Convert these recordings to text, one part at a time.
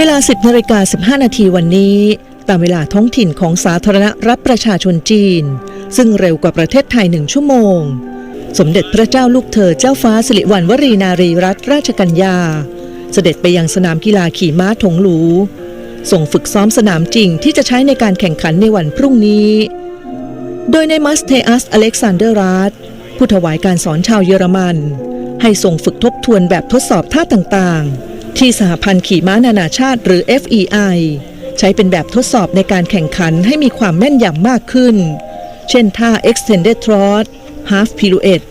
เวลา 10นาฬิกา15 นาทีวันนี้ ตามเวลาท้องถิ่นของสาธารณรัฐประชาชนจีน ซึ่งเร็วกว่าประเทศไทยหนึ่งชั่วโมง สมเด็จพระเจ้าลูกเธอเจ้าฟ้าสิริวัณวรีนารีรัตนราชกัญญา เสด็จไปยังสนามกีฬาขี่ม้าถงหลูส่งฝึกซ้อมสนามจริงที่จะใช้ในการแข่งขันในวันพรุ่งนี้ โดยในมัสเทอัสอเล็กซานเดอร์รัตผู้ถวายการสอนชาวเยอรมัน ให้ส่งฝึกทบทวนแบบทดสอบท่าต่างๆ ที่สหพันธ์ขี่ม้านานาชาติหรือ FEI ใช้เป็นแบบทดสอบในการแข่งขันให้มีความแม่นยำมากขึ้น เช่นท่า extended trot half pirouette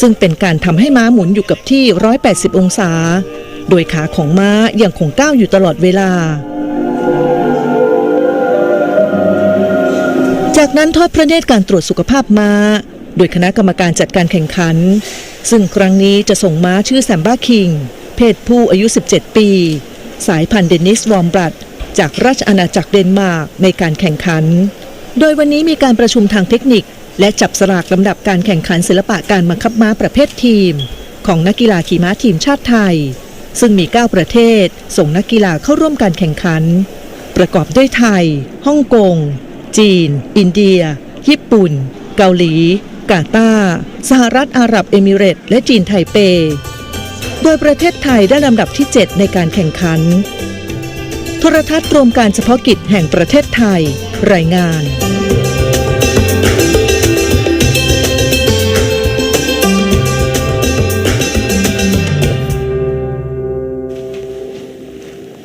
ซึ่งเป็นการทำให้ม้าหมุนอยู่กับที่ 180 องศา โดยขาของม้ายังคงก้าวอยู่ตลอดเวลา จากนั้นทอดพระเนตรการตรวจสุขภาพม้า โดยคณะกรรมการจัดการแข่งขัน ซึ่งครั้งนี้จะส่งม้าชื่อแซมบ้าคิง เพศผู้อายุ 17 ปี สายพันธุ์เดนิสวอมบรัดจากราชอาณาจักรเดนมาร์กในการแข่งขัน โดยวันนี้มีการประชุมทางเทคนิค และจับสลากลำดับการแข่งขันศิลปะการบังคับม้าประเภททีม ของนักกีฬาขี่ม้าทีมชาติไทย ซึ่งมี 9 ประเทศ ส่งนักกีฬาเข้าร่วมการแข่งขัน ประกอบด้วยไทย ฮ่องกง จีน อินเดีย ญี่ปุ่น เกาหลี กาตาร์สหรัฐอาหรับเอมิเรตส์และจีนไทเป โดยประเทศไทยได้ลำดับที่ 7 ในการแข่งขัน โทรทัศน์รวมการเฉพาะกิจแห่งประเทศไทย รายงาน